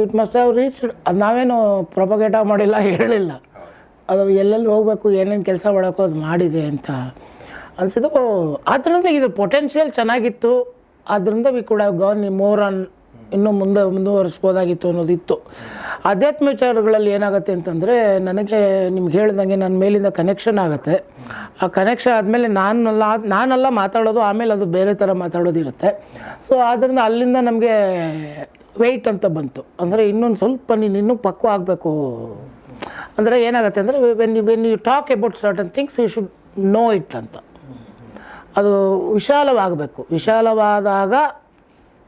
ಇಟ್ ಮಸ್ಟ್ ಹ್ಯಾವ್ ರೀಚ್ ಅದು ನಾವೇನು ಪ್ರೊಪಗೇಟ ಮಾಡಿಲ್ಲ ಹೇಳಿಲ್ಲ. ಅದು ಎಲ್ಲೆಲ್ಲಿ ಹೋಗಬೇಕು ಏನೇನು ಕೆಲಸ ಮಾಡೋಕ್ಕೋ ಅದು ಮಾಡಿದೆ ಅಂತ ಅನಿಸಿದ್ದು ಆದ್ದರಿಂದ ಇದ್ರ ಪೊಟೆನ್ಷಿಯಲ್ ಚೆನ್ನಾಗಿತ್ತು. ಆದ್ದರಿಂದ ವಿ ಕೂಡ ಗಾನ್ ಮೋರ್ ಆನ್ ಇನ್ನೂ ಮುಂದೆ ಮುಂದುವರಿಸ್ಬೋದಾಗಿತ್ತು ಅನ್ನೋದಿತ್ತು. ಆಧ್ಯಾತ್ಮ ವಿಚಾರಗಳಲ್ಲಿ ಏನಾಗುತ್ತೆ ಅಂತಂದರೆ ನನಗೆ ನಿಮ್ಗೆ ಹೇಳ್ದಂಗೆ ನನ್ನ ಮೇಲಿಂದ ಕನೆಕ್ಷನ್ ಆಗುತ್ತೆ. ಆ ಕನೆಕ್ಷನ್ ಆದಮೇಲೆ ನಾನಲ್ಲ ನಾನಲ್ಲ ಮಾತಾಡೋದು, ಆಮೇಲೆ ಅದು ಬೇರೆ ಥರ ಮಾತಾಡೋದಿರುತ್ತೆ. ಸೊ ಆದ್ದರಿಂದ ಅಲ್ಲಿಂದ ನಮಗೆ ವೆಯ್ಟ್ ಅಂತ ಬಂತು. ಅಂದರೆ ಇನ್ನೊಂದು ಸ್ವಲ್ಪ ನೀನು ಇನ್ನೂ ಪಕ್ವ ಆಗಬೇಕು. ಅಂದರೆ ಏನಾಗುತ್ತೆ ಅಂದರೆ when you when you talk about certain things you should know it ಅಂತ. ಅದು ವಿಶಾಲವಾಗಬೇಕು. ವಿಶಾಲವಾದಾಗ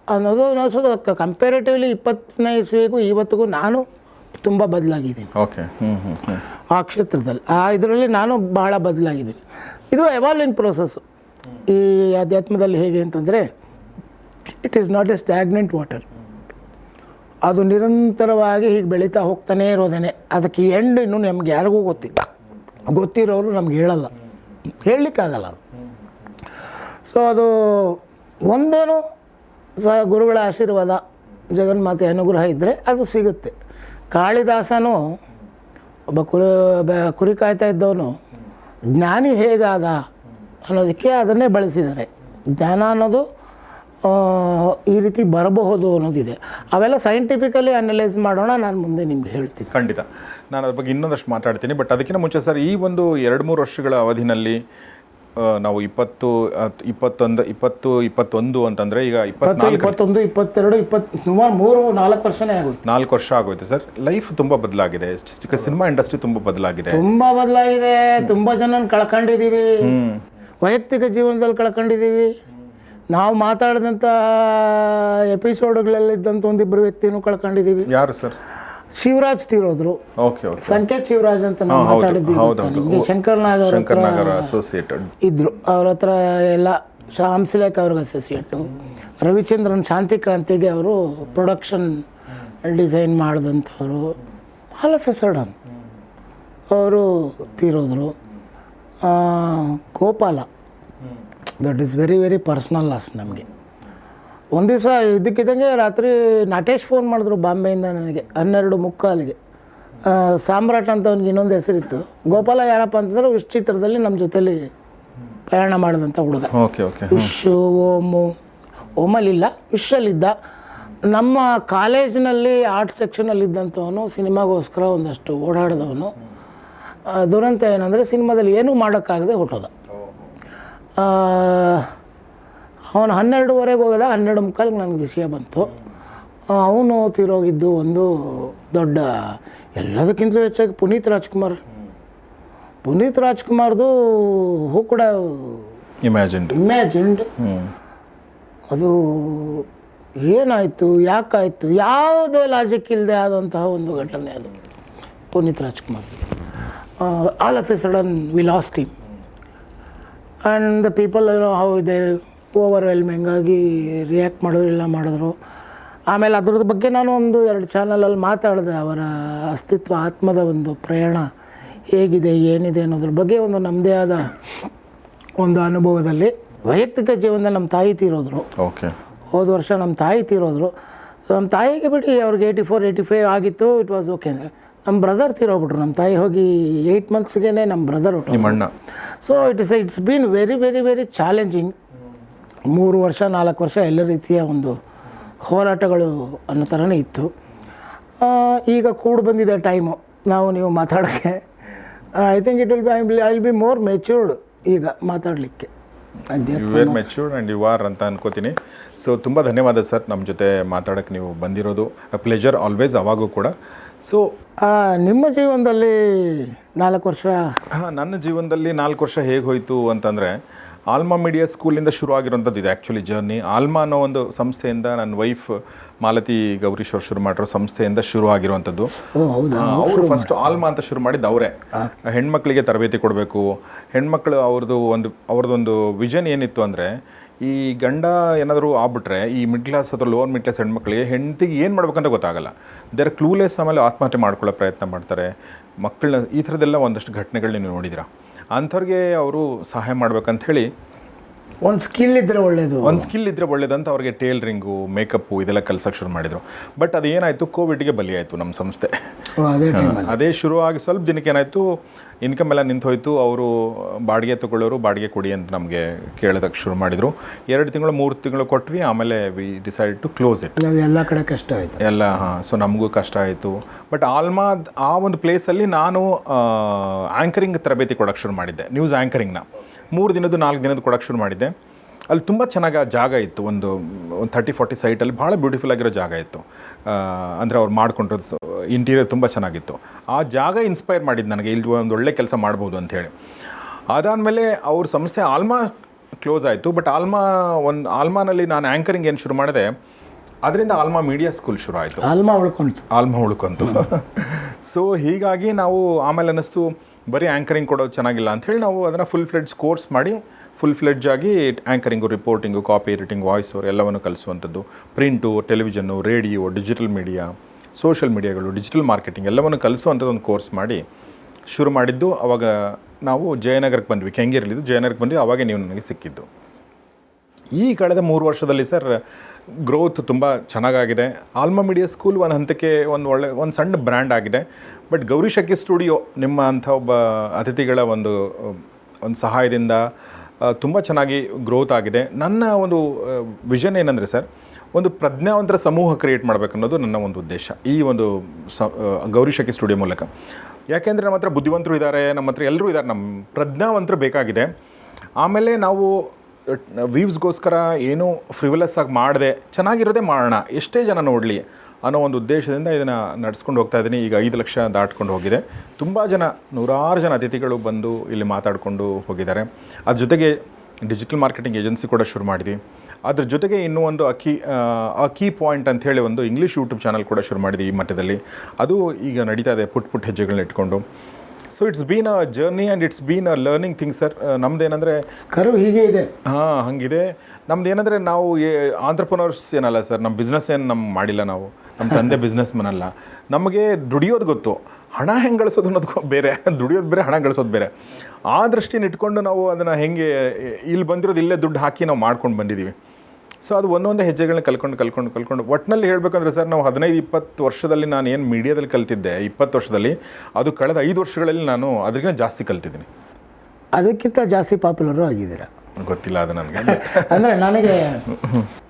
ಅನ್ನೋದು ಅನ್ನಿಸೋದು ಕಂಪೇರಿಟಿವ್ಲಿ ಇಪ್ಪತ್ತನೇ ಇಸ್ವಿಗೂ ಇವತ್ತಿಗೂ ನಾನು ತುಂಬ ಬದಲಾಗಿದ್ದೀನಿ. ಓಕೆ. ಹ್ಞೂ ಹ್ಞೂ ಹ್ಞೂ ಆ ಕ್ಷೇತ್ರದಲ್ಲಿ. ಆ ಇದರಲ್ಲಿ ನಾನು ಬಹಳ ಬದಲಾಗಿದ್ದೀನಿ. ಇದು ಎವಾಲ್ವಿಂಗ್ ಪ್ರೋಸೆಸ್ಸು ಈ ಅಧ್ಯಾತ್ಮದಲ್ಲಿ ಹೇಗೆ ಅಂತಂದರೆ it is not a stagnant water ಅದು ನಿರಂತರವಾಗಿ ಹೀಗೆ ಬೆಳೀತಾ ಹೋಗ್ತಾನೇ ಇರೋದೇನೆ. ಅದಕ್ಕೆ ಎಂಡ್ ಇನ್ನೂ ನಮ್ಗೆ ಯಾರಿಗೂ ಗೊತ್ತಿಲ್ಲ. ಗೊತ್ತಿರೋರು ನಮ್ಗೆ ಹೇಳಲ್ಲ. ಹೇಳಲಿಕ್ಕಾಗಲ್ಲ ಅದು. ಸೊ ಅದು ಒಂದೇನು ಸ ಗುರುಗಳ ಆಶೀರ್ವಾದ ಜಗನ್ಮಾತೆ ಅನುಗ್ರಹ ಇದ್ದರೆ ಅದು ಸಿಗುತ್ತೆ. ಕಾಳಿದಾಸನು ಒಬ್ಬ ಕುರಿ ಕುರಿ ಕಾಯ್ತಾ ಇದ್ದವನು, ಜ್ಞಾನಿ ಹೇಗಾದ ಅನ್ನೋದಕ್ಕೆ ಅದನ್ನೇ ಬಳಸಿದ್ದಾರೆ. ಜ್ಞಾನ ಅನ್ನೋದು ಈ ರೀತಿ ಬರಬಹುದು ಅನ್ನೋದಿದೆ. ಅವೆಲ್ಲ ಸೈಂಟಿಫಿಕಲಿ ಅನಲೈಸ್ ಮಾಡೋಣ, ನಾನು ಮುಂದೆ ನಿಮ್ಗೆ ಹೇಳ್ತೀನಿ. ಖಂಡಿತ. ನಾನು ಅದ್ರ ಬಗ್ಗೆ ಇನ್ನೊಂದಷ್ಟು ಮಾತಾಡ್ತೀನಿ ಬಟ್ ಅದಕ್ಕಿಂತ ಮುಂಚೆ ಸರ್, ಈ ಒಂದು ಎರಡು ಮೂರು ವರ್ಷಗಳ ಅವಧಿನಲ್ಲಿ ನಾವು ಇಪ್ಪತ್ತು ಇಪ್ಪತ್ತೊಂದು ಇಪ್ಪತ್ತು ಇಪ್ಪತ್ತೊಂದು ಅಂತಂದರೆ ಈಗ ಇಪ್ಪತ್ನಾಲ್ಕು ಇಪ್ಪತ್ತೊಂದು ಇಪ್ಪತ್ತೆರಡು ಇಪ್ಪತ್ತು ಸುಮಾರು ಮೂರು ನಾಲ್ಕು ವರ್ಷನೇ ಆಗೋಯ್ತು. ನಾಲ್ಕು ವರ್ಷ ಆಗೋಯ್ತು ಸರ್. ಲೈಫ್ ತುಂಬ ಬದಲಾಗಿದೆ. ಸಿನಿಮಾ ಇಂಡಸ್ಟ್ರಿ ತುಂಬ ಬದಲಾಗಿದೆ. ತುಂಬ ಬದಲಾಗಿದೆ. ತುಂಬ ಜನನ ಕಳ್ಕೊಂಡಿದ್ದೀವಿ ವೈಯಕ್ತಿಕ ಜೀವನದಲ್ಲಿ ಕಳ್ಕೊಂಡಿದ್ದೀವಿ ನಾವು ಮಾತಾಡಿದಂಥ ಎಪಿಸೋಡ್ಗಳಲ್ಲಿದ್ದಂಥ ಒಂದಿಬ್ಬರು ವ್ಯಕ್ತಿನೂ ಕಳ್ಕೊಂಡಿದ್ದೀವಿ ಯಾರು ಸರ್? ಶಿವರಾಜ್ ತೀರೋದ್ರು. ಓಕೆ ಓಕೆ ಸಂಕೇತ್ ಶಿವರಾಜ್ ಅಂತ ನಾವು ಮಾತಾಡಿದ್ವಿ. ಶಂಕರ್ ನಾಗ್ ಅವ್ರ ಇದ್ರು. ಅವ್ರ ಹತ್ರ ಎಲ್ಲ ಹಂಸಲೇಖ ಅವ್ರಿಗೆ ಅಸೋಸಿಯೇಟು ರವಿಚಂದ್ರನ್ ಶಾಂತಿ ಕ್ರಾಂತಿಗೆ ಅವರು ಪ್ರೊಡಕ್ಷನ್ ಡಿಸೈನ್ ಮಾಡಿದಂಥವ್ರು. ಹಾಲ್ ಆಫ್ ಎ ಸಡನ್ ಅವರು ತೀರೋದ್ರು. ಆ, Gopala. That is very very personal loss ನಮಗೆ. ಒಂದು ದಿವಸ ಇದ್ದಕ್ಕಿದ್ದಂಗೆ ರಾತ್ರಿ ನಾಟೇಶ್ ಫೋನ್ ಮಾಡಿದ್ರು ಬಾಂಬೆಯಿಂದ ನನಗೆ ಹನ್ನೆರಡು ಮುಕ್ಕಾಲಿಗೆ. ಸಾಮ್ರಾಟ್ ಅಂತ ಅವ್ನಿಗೆ ಇನ್ನೊಂದು ಹೆಸರಿತ್ತು. ಗೋಪಾಲ ಯಾರಪ್ಪ ಅಂತಂದ್ರೆ ವಿಶ್ ಚಿತ್ರದಲ್ಲಿ ನಮ್ಮ ಜೊತೆಲಿ ಪ್ರಯಾಣ ಮಾಡಿದಂಥ ಹುಡುಗ. ಓಕೆ ಓಕೆ ವಿಶ್ ಓಮು ಓಮಲ್ಲಿಲ್ಲ ವಿಶಲ್ಲಿದ್ದ ನಮ್ಮ ಕಾಲೇಜಿನಲ್ಲಿ ಆರ್ಟ್ ಸೆಕ್ಷನಲ್ಲಿದ್ದಂಥವನು ಸಿನಿಮಾಗೋಸ್ಕರ ಒಂದಷ್ಟು ಓಡಾಡಿದವನು. ದುರಂತ ಏನಂದರೆ ಸಿನಿಮಾದಲ್ಲಿ ಏನೂ ಮಾಡೋಕ್ಕಾಗದೆ ಹೊಟ್ಟೋದ ಅವನು ಹನ್ನೆರಡುವರೆಗೆ ಹೋಗಿದ ಹನ್ನೆರಡು ಮುಕ್ಕಾಲಿಗೆ ನನಗೆ ವಿಷಯ ಬಂತು. ಅವನು ತಿರೋಗಿದ್ದು ಒಂದು ದೊಡ್ಡ ಎಲ್ಲದಕ್ಕಿಂತಲೂ ಹೆಚ್ಚಾಗಿ ಪುನೀತ್ ರಾಜ್ಕುಮಾರ್. ಪುನೀತ್ ರಾಜ್ಕುಮಾರ್ದು ಹೂ ಕೂಡ ಇಮ್ಯಾಜಿನ್ಡ್ ಇಮ್ಯಾಜಿನ್ಡ್ ಅದು ಏನಾಯಿತು ಯಾಕಾಯಿತು ಯಾವುದೇ ಲಾಜಿಕ್ ಇಲ್ಲದೆ ಆದಂತಹ ಒಂದು ಘಟನೆ ಅದು Puneeth Rajkumar all of a sudden we lost team and the people know how ಇದೆ ಓವರ್ವೆಲ್ಮಿಂಗ್ ಆಗಿ ರಿಯಾಕ್ಟ್ ಮಾಡಿದ್ರು ಇಲ್ಲ ಮಾಡಿದ್ರು. ಆಮೇಲೆ ಅದ್ರದ್ದು ಬಗ್ಗೆ ನಾನು ಒಂದು ಎರಡು ಚಾನಲಲ್ಲಿ ಮಾತಾಡಿದೆ ಅವರ ಅಸ್ತಿತ್ವ ಆತ್ಮದ ಒಂದು ಪ್ರಯಾಣ ಹೇಗಿದೆ ಏನಿದೆ ಅನ್ನೋದ್ರ ಬಗ್ಗೆ ಒಂದು ನಮ್ಮದೇ ಆದ ಒಂದು ಅನುಭವದಲ್ಲಿ ವೈಯಕ್ತಿಕ ಜೀವನದ ನಮ್ಮ ತಾಯಿ ತೀರೋದ್ರು. ಓಕೆ ಹೋದ ವರ್ಷ ನಮ್ಮ ತಾಯಿ ತೀರೋದ್ರು. ನಮ್ಮ ತಾಯಿಗೆ ಬಿಡಿ ಅವ್ರಿಗೆ ಏಯ್ಟಿ ಫೋರ್ ಏಯ್ಟಿ ಫೈವ್ ಆಗಿತ್ತು ಇಟ್ ವಾಸ್ ಓಕೆ ಅಂದರೆ. ನಮ್ಮ ಬ್ರದರ್ ತೀರೋಗ್ಬಿಟ್ರು ನಮ್ಮ ತಾಯಿ ಹೋಗಿ ಏಯ್ಟ್ ಮಂತ್ಸ್ಗೆ ನಮ್ಮ ಬ್ರದರ್ ಹೊಟ್ಟು so it is it's been very very very challenging ಮೂರು ವರ್ಷ ನಾಲ್ಕು ವರ್ಷ ಎಲ್ಲ ರೀತಿಯ ಒಂದು ಹೋರಾಟಗಳು ಅನ್ನೋ ಥರನೇ ಇತ್ತು. ಈಗ ಕೂಡಿ ಬಂದಿದೆ ಟೈಮು ನಾವು ನೀವು ಮಾತಾಡೋಕ್ಕೆ. I think it will be I will I will be more matured ಈಗ ಮಾತಾಡಲಿಕ್ಕೆ. We're matured and you are ಅಂತ ಅನ್ಕೋತೀನಿ. ಸೊ ತುಂಬ ಧನ್ಯವಾದ ಸರ್ ನಮ್ಮ ಜೊತೆ ಮಾತಾಡೋಕ್ಕೆ ನೀವು ಬಂದಿರೋದು. ಪ್ಲೆಜರ್ ಆಲ್ವೇಸ್ ಅವಾಗೂ ಕೂಡ. ಸೊ ನಿಮ್ಮ ಜೀವನದಲ್ಲಿ ನಾಲ್ಕು ವರ್ಷ ಹಾಂ ನನ್ನ ಜೀವನದಲ್ಲಿ ನಾಲ್ಕು ವರ್ಷ ಹೇಗೆ ಹೋಯಿತು ಅಂತಂದರೆ ಆಲ್ಮಾ ಮೀಡಿಯಾ ಸ್ಕೂಲಿಂದ ಶುರು ಆಗಿರೋಂಥದ್ದು ಇದು ಆ್ಯಕ್ಚುಲಿ ಜರ್ನಿ ಆಲ್ಮಾ ಅನ್ನೋ ಒಂದು ಸಂಸ್ಥೆಯಿಂದ ನನ್ನ ವೈಫ್ ಮಾಲತಿ ಗೌರೀಶ್ ಅವ್ರು ಶುರು ಮಾಡಿರೋ ಸಂಸ್ಥೆಯಿಂದ ಶುರು ಆಗಿರುವಂಥದ್ದು ಅವರು ಫಸ್ಟ್ ಆಲ್ಮಾ ಅಂತ ಶುರು ಮಾಡಿದ್ದು ಅವರೇ. ಹೆಣ್ಮಕ್ಳಿಗೆ ತರಬೇತಿ ಕೊಡಬೇಕು. ಹೆಣ್ಮಕ್ಳು ಅವ್ರದ್ದು ಒಂದು ಅವ್ರದ್ದೊಂದು ವಿಷನ್ ಏನಿತ್ತು ಅಂದರೆ ಈ ಗಂಡ ಏನಾದರೂ ಆಗ್ಬಿಟ್ರೆ ಈ ಮಿಡ್ ಕ್ಲಾಸ್ ಅಥವಾ ಲೋವರ್ ಮಿಡ್ ಕ್ಲಾಸ್ ಹೆಣ್ಮಕ್ಳಿಗೆ ಹೆಂಡತಿಗೆ ಏನು ಮಾಡ್ಬೇಕಂತ ಗೊತ್ತಾಗಲ್ಲ. ದೇರ್ ಕ್ಲೂಲೆಸ್ ಆಮೇಲೆ ಆತ್ಮಹತ್ಯೆ ಮಾಡ್ಕೊಳ್ಳೋ ಪ್ರಯತ್ನ ಮಾಡ್ತಾರೆ. ಮಕ್ಕಳನ್ನ ಈ ಥರದ್ದೆಲ್ಲ ಒಂದಷ್ಟು ಘಟನೆಗಳು ನೀವು ನೋಡಿದ್ದೀರಾ? ಅಂಥವ್ರಿಗೆ ಅವರು ಸಹಾಯ ಮಾಡ್ಬೇಕಂತ ಹೇಳಿ ಒಂದು ಸ್ಕಿಲ್ ಇದ್ದರೆ ಒಳ್ಳೇದು. ಒಂದು ಸ್ಕಿಲ್ ಇದ್ರೆ ಒಳ್ಳೇದಂತ ಅವ್ರಿಗೆ ಟೇಲರಿಂಗು ಮೇಕಪ್ಪು ಇದೆಲ್ಲ ಕಲ್ಸಕ್ಕೆ ಶುರು ಮಾಡಿದರು. ಬಟ್ ಅದು ಏನಾಯಿತು ಕೋವಿಡ್ಗೆ ಬಲಿಯಾಯಿತು ನಮ್ಮ ಸಂಸ್ಥೆ. ಅದೇ ಶುರುವಾಗಿ ಸ್ವಲ್ಪ ದಿನಕ್ಕೆ ಏನಾಯಿತು ಇನ್ಕಮ್ ಎಲ್ಲ ನಿಂತು ಹೋಯ್ತು ಅವರು ಬಾಡಿಗೆ ತೊಗೊಳ್ಳೋರು ಬಾಡಿಗೆ ಕೊಡಿ ಅಂತ ನಮಗೆ ಕೇಳೋದಕ್ಕೆ ಶುರು ಮಾಡಿದರು. ಎರಡು ತಿಂಗಳು ಮೂರು ತಿಂಗಳು ಕೊಟ್ವಿ ಆಮೇಲೆ we decide to close it ಎಲ್ಲ ಕಡೆ ಕಷ್ಟ ಆಯಿತು. ಎಲ್ಲ ಹಾಂ ಸೊ ನಮಗೂ ಕಷ್ಟ ಆಯಿತು. ಬಟ್ ಆಲ್ಮಾ ಆ ಒಂದು ಪ್ಲೇಸಲ್ಲಿ ನಾನು ಆ್ಯಂಕರಿಂಗ್ ತರಬೇತಿ ಕೊಡೋಕ್ಕೆ ಶುರು ಮಾಡಿದ್ದೆ ನ್ಯೂಸ್ ಆ್ಯಂಕರಿಂಗ್ನ ಮೂರು ದಿನದ್ದು ನಾಲ್ಕು ದಿನದ್ದು ಕೊಡೋಕ್ಕೆ ಶುರು ಮಾಡಿದ್ದೆ. ಅಲ್ಲಿ ತುಂಬ ಚೆನ್ನಾಗಿ ಜಾಗ ಇತ್ತು. ಒಂದು ಒಂದು ಥರ್ಟಿ ಫಾರ್ಟಿ ಸೈಟಲ್ಲಿ ಭಾಳ ಬ್ಯೂಟಿಫುಲ್ ಆಗಿರೋ ಜಾಗ ಇತ್ತು. ಅಂದರೆ ಅವ್ರು ಮಾಡ್ಕೊಂಡಿರೋದು ಇಂಟೀರಿಯರ್ ತುಂಬ ಚೆನ್ನಾಗಿತ್ತು. ಆ ಜಾಗ ಇನ್ಸ್ಪೈರ್ ಮಾಡಿದ್ದು ನನಗೆ. ಇಲ್ಲಿ ಒಂದು ಒಳ್ಳೆ ಕೆಲಸ ಮಾಡ್ಬೋದು ಅಂಥೇಳಿ ಅದಾದಮೇಲೆ ಅವ್ರ ಸಂಸ್ಥೆ ಆಲ್ಮಾ ಕ್ಲೋಸ್ ಆಯಿತು. ಬಟ್ ಆಲ್ಮಾ ಒಂದು ಆಲ್ಮಾನಲ್ಲಿ ನಾನು ಆ್ಯಂಕರಿಂಗ್ ಏನು ಶುರು ಮಾಡಿದೆ ಅದರಿಂದ ಆಲ್ಮಾ ಮೀಡಿಯಾ ಸ್ಕೂಲ್ ಶುರು ಆಯಿತು. ಆಲ್ಮಾ ಉಳ್ಕೊಂತು ಆಲ್ಮಾ ಉಳ್ಕೊಂತು. ಸೊ ಹೀಗಾಗಿ ನಾವು ಆಮೇಲೆ ಅನ್ನಿಸ್ತು ಬರೀ ಆ್ಯಂಕರಿಂಗ್ ಕೊಡೋದು ಚೆನ್ನಾಗಿಲ್ಲ ಅಂಥೇಳಿ ನಾವು ಅದನ್ನು ಫುಲ್ ಫ್ಲೆಡ್ಜ್ ಕೋರ್ಸ್ ಮಾಡಿ ಫುಲ್ ಫ್ಲೆಡ್ಜ್ ಆಗಿ anchoring reporting copy editing voice over ಎಲ್ಲವನ್ನು ಕಲಿಸುವಂಥದ್ದು. Print television radio digital media social ಮೀಡಿಯಾಗಳು digital marketing ಎಲ್ಲವನ್ನು ಕಲಿಸುವಂಥದ್ದು ಒಂದು ಕೋರ್ಸ್ ಮಾಡಿ ಶುರು ಮಾಡಿದ್ದು ಅವಾಗ ನಾವು ಜಯನಗರಕ್ಕೆ ಬಂದ್ವಿ. ಕೆಂಗೇರಿಲಿದ್ದು ಜಯನಗರಕ್ಕೆ ಬಂದ್ವಿ, ಅವಾಗೇ ನೀವು ನನಗೆ ಸಿಕ್ಕಿದ್ದು. ಈ ಕಳೆದ ಮೂರು ವರ್ಷದಲ್ಲಿ ಸರ್ ಗ್ರೋತ್ ತುಂಬ ಚೆನ್ನಾಗಾಗಿದೆ. ಆಲ್ಮಾ ಮೀಡಿಯಾ ಸ್ಕೂಲ್ ಒಂದು ಹಂತಕ್ಕೆ ಒಂದು ಒಳ್ಳೆ, ಒಂದು ಸಣ್ಣ ಬ್ರ್ಯಾಂಡ್ ಆಗಿದೆ. ಬಟ್ ಗೌರಿ ಶಕ್ಕಿ ಸ್ಟುಡಿಯೋ ನಿಮ್ಮ ಅಂಥ ಒಬ್ಬ ಅತಿಥಿಗಳ ಒಂದು ಒಂದು ಸಹಾಯದಿಂದ ತುಂಬ ಚೆನ್ನಾಗಿ ಗ್ರೋತ್ ಆಗಿದೆ. ನನ್ನ ಒಂದು ವಿಷನ್ ಏನಂದರೆ ಸರ್, ಒಂದು ಪ್ರಜ್ಞಾವಂತರ ಸಮೂಹ ಕ್ರಿಯೇಟ್ ಮಾಡಬೇಕನ್ನೋದು ನನ್ನ ಒಂದು ಉದ್ದೇಶ ಈ ಒಂದು ಸ ಗೌರಿ ಶಕ್ಕಿ ಸ್ಟುಡಿಯೋ ಮೂಲಕ. ಯಾಕೆಂದರೆ ನಮ್ಮ ಹತ್ರ ಬುದ್ಧಿವಂತರು ಇದ್ದಾರೆ ನಮ್ಮ ಹತ್ರ ಎಲ್ಲರೂ ಇದ್ದಾರೆ ನಮ್ಮ ಪ್ರಜ್ಞಾವಂತರು ಬೇಕಾಗಿದೆ. ಆಮೇಲೆ ನಾವು ವ್ಯೂವ್ಸ್ಗೋಸ್ಕರ ಏನೂ ಫ್ರಿವಲಸ್ ಆಗಿ ಮಾಡದೆ, ಚೆನ್ನಾಗಿರೋದೇ ಮಾಡೋಣ ಎಷ್ಟೇ ಜನ ನೋಡಲಿ ಅನ್ನೋ ಒಂದು ಉದ್ದೇಶದಿಂದ ಇದನ್ನು ನಡೆಸ್ಕೊಂಡು ಹೋಗ್ತಾ ಇದ್ದೀನಿ. ಈಗ ಐದು ಲಕ್ಷ ದಾಟ್ಕೊಂಡು ಹೋಗಿದೆ. ತುಂಬ ಜನ, ನೂರಾರು ಜನ ಅತಿಥಿಗಳು ಬಂದು ಇಲ್ಲಿ ಮಾತಾಡಿಕೊಂಡು ಹೋಗಿದ್ದಾರೆ. ಅದ್ರ ಜೊತೆಗೆ ಡಿಜಿಟಲ್ ಮಾರ್ಕೆಟಿಂಗ್ ಏಜೆನ್ಸಿ ಕೂಡ ಶುರು ಮಾಡಿದ್ವಿ. ಅದ್ರ ಜೊತೆಗೆ ಇನ್ನೂ ಒಂದು ಅಕಿ ಅಕಿ ಪಾಯಿಂಟ್ ಅಂತ ಹೇಳಿ ಒಂದು ಇಂಗ್ಲೀಷ್ ಯೂಟ್ಯೂಬ್ ಚಾನಲ್ ಕೂಡ ಶುರು ಮಾಡಿದ್ವಿ ಈ ಮಟ್ಟದಲ್ಲಿ. ಅದು ಈಗ ನಡೀತಾ ಇದೆ ಪುಟ್ ಪುಟ್ ಹೆಜ್ಜೆಗಳನ್ನ ಇಟ್ಕೊಂಡು. So it's been a journey and it's been a learning thing sir ನಮ್ದೇನಂದರೆ ಕರು ಹೀಗೆ ಇದೆ. ಹಾಂ ಹಂಗಿದೆ. ನಮ್ದು ಏನಂದರೆ ನಾವು ಆಂಟ್ರಪ್ರನರ್ಸ್ ಏನಲ್ಲ ಸರ್ ನಮ್ಮ ಬಿಸ್ನೆಸ್ ಏನು ನಮ್ಮ ಮಾಡಿಲ್ಲ ನಾವು. ನಮ್ಮ ತಂದೆ ಬಿಸ್ನೆಸ್ ಮನ್ ಅಲ್ಲ. ನಮಗೆ ದುಡಿಯೋದು ಗೊತ್ತು. ಹಣ ಹೆಂಗೆ ಗಳಿಸೋದು ಅನ್ನೋದು ಬೇರೆ. ದುಡಿಯೋದು ಬೇರೆ ಹಣ ಗಳಿಸೋದು ಬೇರೆ. ಆ ದೃಷ್ಟಿನ ಇಟ್ಕೊಂಡು ನಾವು ಅದನ್ನು ಹೆಂಗೆ ಇಲ್ಲಿ ಬಂದಿರೋದು ಇಲ್ಲೇ ದುಡ್ಡು ಹಾಕಿ ನಾವು ಮಾಡ್ಕೊಂಡು ಬಂದಿದ್ದೀವಿ ಸೊ ಅದು ಒಂದೊಂದೇ ಹೆಜ್ಜೆಗಳನ್ನ ಕಲ್ಕೊಂಡು ಕಲ್ಕೊಂಡು ಕಲ್ಕೊಂಡು. ಒಟ್ಟಿನಲ್ಲಿ ಹೇಳಬೇಕಂದ್ರೆ ಸರ್ ನಾವು ಹದಿನೈದು ಇಪ್ಪತ್ತು ವರ್ಷದಲ್ಲಿ ನಾನು ಏನು ಮೀಡಿಯಾದಲ್ಲಿ ಕಲ್ತಿದ್ದೆ ಇಪ್ಪತ್ತು ವರ್ಷದಲ್ಲಿ ಅದು ಕಳೆದ ಐದು ವರ್ಷಗಳಲ್ಲಿ ನಾನು ಅದಕ್ಕಿಂತ ಜಾಸ್ತಿ ಕಲ್ತಿದ್ದೀನಿ. ಅದಕ್ಕಿಂತ ಜಾಸ್ತಿ ಪಾಪ್ಯುಲರು ಆಗಿದ್ದೀರ? ಗೊತ್ತಿಲ್ಲ ಅದು ನನಗೆ. ಅಂದರೆ ನನಗೆ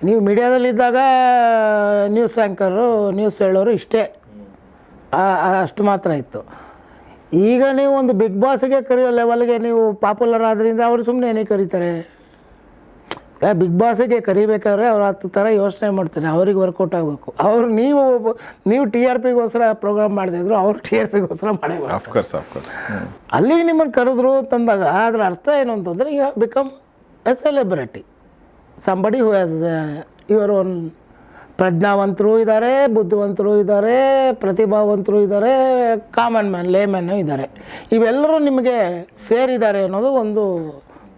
ನೀವು ಮೀಡಿಯಾದಲ್ಲಿದ್ದಾಗ ನ್ಯೂಸ್ ಆ್ಯಂಕರು ನ್ಯೂಸ್ ಹೇಳೋರು ಇಷ್ಟೇ. ಅಷ್ಟು ಮಾತ್ರ ಇತ್ತು. ಈಗ ನೀವು ಒಂದು ಬಿಗ್ ಬಾಸ್ಗೆ ಕರೆಯೋ ಲೆವೆಲ್ಗೆ ನೀವು ಪಾಪ್ಯುಲರ್ ಆದ್ರಿಂದ ಅವರು ಸುಮ್ಮನೆ ಏನೇ ಕರೀತಾರೆ? ಬಿಗ್ ಬಾಸಿಗೆ ಕರಿಬೇಕಾದ್ರೆ ಅವ್ರು ಹತ್ತು ಥರ ಯೋಚನೆ ಮಾಡ್ತಾರೆ. ಅವ್ರಿಗೆ ವರ್ಕೌಟ್ ಆಗಬೇಕು. ಅವ್ರು ನೀವು ನೀವು ಟಿ ಆರ್ ಪಿಗೋಸ್ಕರ ಪ್ರೋಗ್ರಾಮ್ ಮಾಡಿದ್ರು ಅವ್ರು ಟಿ ಆರ್ ಪಿಗೋಸ್ಕರ ಮಾಡಿಕೋರ್ಸ್ ಆಫ್ಕೋರ್ಸ್ ಅಲ್ಲಿಗೆ ನಿಮ್ಮನ್ನು ಕರೆದ್ರು ತಂದಾಗ ಅದರ ಅರ್ಥ ಏನು ಅಂತಂದರೆ you become a celebrity somebody who has your own ಪ್ರಜ್ಞಾವಂತರು ಇದ್ದಾರೆ ಬುದ್ಧಿವಂತರು ಇದ್ದಾರೆ ಪ್ರತಿಭಾವಂತರು ಇದ್ದಾರೆ ಕಾಮನ್ ಮ್ಯಾನ್ ಲೇಮ್ಯಾನು ಇದ್ದಾರೆ ಇವೆಲ್ಲರೂ ನಿಮಗೆ ಸೇರಿದ್ದಾರೆ ಅನ್ನೋದು ಒಂದು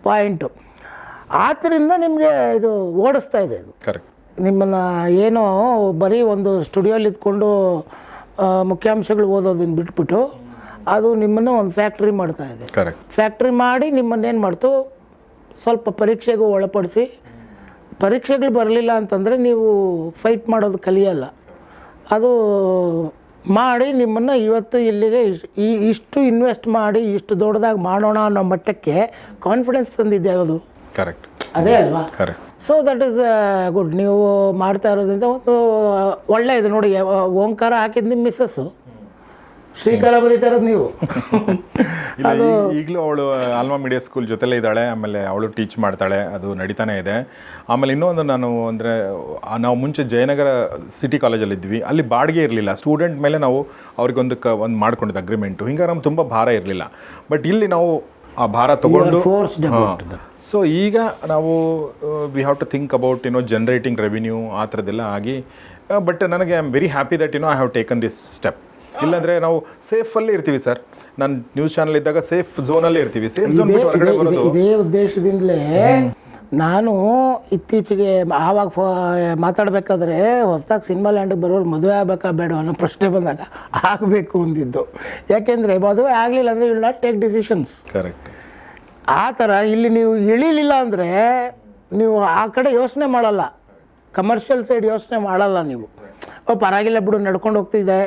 ಪಾಯಿಂಟು ಆದ್ದರಿಂದ ನಿಮಗೆ ಇದು ಓಡಿಸ್ತಾ ಇದೆ ಅದು ಕರೆಕ್ಟ್ ನಿಮ್ಮನ್ನು ಏನೋ ಬರೀ ಒಂದು ಸ್ಟುಡಿಯೋಲಿ ಇದ್ಕೊಂಡು ಮುಖ್ಯಾಂಶಗಳು ಓದೋದನ್ನು ಬಿಟ್ಬಿಟ್ಟು ಅದು ನಿಮ್ಮನ್ನು ಒಂದು ಫ್ಯಾಕ್ಟ್ರಿ ಮಾಡ್ತಾ ಇದೆ. ಕರೆಕ್ಟ್ ಫ್ಯಾಕ್ಟ್ರಿ ಮಾಡಿ ನಿಮ್ಮನ್ನೇನು ಮಾಡ್ತು? ಸ್ವಲ್ಪ ಪರೀಕ್ಷೆಗೂ ಒಳಪಡಿಸಿ. ಪರೀಕ್ಷೆಗಳು ಬರಲಿಲ್ಲ ಅಂತಂದರೆ ನೀವು ಫೈಟ್ ಮಾಡೋದು ಕಲಿಯಲ್ಲ. ಅದು ಮಾಡಿ ನಿಮ್ಮನ್ನು ಇವತ್ತು ಇಲ್ಲಿಗೆ ಇಷ್ಟು ಇನ್ವೆಸ್ಟ್ ಮಾಡಿ ಇಷ್ಟು ದೊಡ್ಡದಾಗಿ ಮಾಡೋಣ ಅನ್ನೋ ಮಟ್ಟಕ್ಕೆ ಕಾನ್ಫಿಡೆನ್ಸ್ ತಂದಿದ್ದೆ ಅದು. ಕರೆಕ್ಟ್ ಅದೇ ಅಲ್ವಾ? Correct so that is good ನೀವು ಮಾಡ್ತಾ ಇರೋದ್ರಿಂದ ಒಂದು ಒಳ್ಳೆಯದು ನೋಡಿ ಓಂಕಾರ ಹಾಕಿದ ನಿಮ್ಮ ಮಿಸ್ಸಸ್ಸು ಶ್ರೀಕಾರ ಬರೀತಾ ಇರೋದು ನೀವು. ಅದು ಈಗಲೂ ಅವಳು ಆಲ್ಮಾ ಮೀಡಿಯಾ ಸ್ಕೂಲ್ ಜೊತೆಲೇ ಇದ್ದಾಳೆ ಆಮೇಲೆ ಅವಳು ಟೀಚ್ ಮಾಡ್ತಾಳೆ ಅದು ನಡೀತಾನೆ ಇದೆ. ಆಮೇಲೆ ಇನ್ನೊಂದು ನಾನು ಅಂದರೆ ನಾವು ಮುಂಚೆ ಜಯನಗರ ಸಿಟಿ ಕಾಲೇಜಲ್ಲಿ ಇದ್ವಿ. ಅಲ್ಲಿ ಬಾಡಿಗೆ ಇರಲಿಲ್ಲ. ಸ್ಟೂಡೆಂಟ್ ಮೇಲೆ ನಾವು ಅವ್ರಿಗೊಂದು ಕ ಒಂದು ಮಾಡ್ಕೊಂಡಿದ್ದು ಅಗ್ರಿಮೆಂಟು ಹಿಂಗಾಗಿ ನಮ್ಗೆ ತುಂಬ ಭಾರ ಇರಲಿಲ್ಲ. ಬಟ್ ಇಲ್ಲಿ ನಾವು ಆ ಭಾರ ತಗೊಂಡು ಸೊ ಈಗ ನಾವು we have to think about you know generating revenue ಆ ಥರದ್ದೆಲ್ಲ ಆಗಿ ಬಟ್ ನನಗೆ I am very happy that you know I have taken this step ಇಲ್ಲಾಂದ್ರೆ ನಾವು ಸೇಫಲ್ಲಿ ಇರ್ತೀವಿ ಸರ್ ನಾನು ನ್ಯೂಸ್ ಚಾನಲ್ ಇದ್ದಾಗ ಸೇಫ್ ಝೋನಲ್ಲಿ ಇರ್ತೀವಿ. ಸೇಫ್ ಝೋನ್ ಇದೇ ಉದ್ದೇಶದಿಂದಲೇ ನಾನು ಇತ್ತೀಚೆಗೆ ಆವಾಗ ಫೋ ಮಾತಾಡಬೇಕಾದ್ರೆ ಹೊಸದಾಗಿ ಸಿನಿಮಾ ಲ್ಯಾಂಡಿಗೆ ಬರೋರು ಮದುವೆ ಆಗಬೇಕಾ ಬೇಡ ಅನ್ನೋ ಪ್ರಶ್ನೆ ಬಂದಾಗ ಆಗಬೇಕು ಅಂದಿದ್ದು. ಯಾಕೆಂದರೆ ಮದುವೆ ಆಗಲಿಲ್ಲ ಅಂದರೆ will not take decisions correct ಆ ಥರ ಇಲ್ಲಿ ನೀವು ಇಳಿಲಿಲ್ಲ ಅಂದರೆ ನೀವು ಆ ಕಡೆ ಯೋಚನೆ ಮಾಡಲ್ಲ. ಕಮರ್ಷಿಯಲ್ ಸೈಡ್ ಯೋಚನೆ ಮಾಡಲ್ಲ ನೀವು. ಓ ಪರವಾಗಿಲ್ಲ ಬಿಡು ನಡ್ಕೊಂಡು ಹೋಗ್ತಿದ್ದೆ.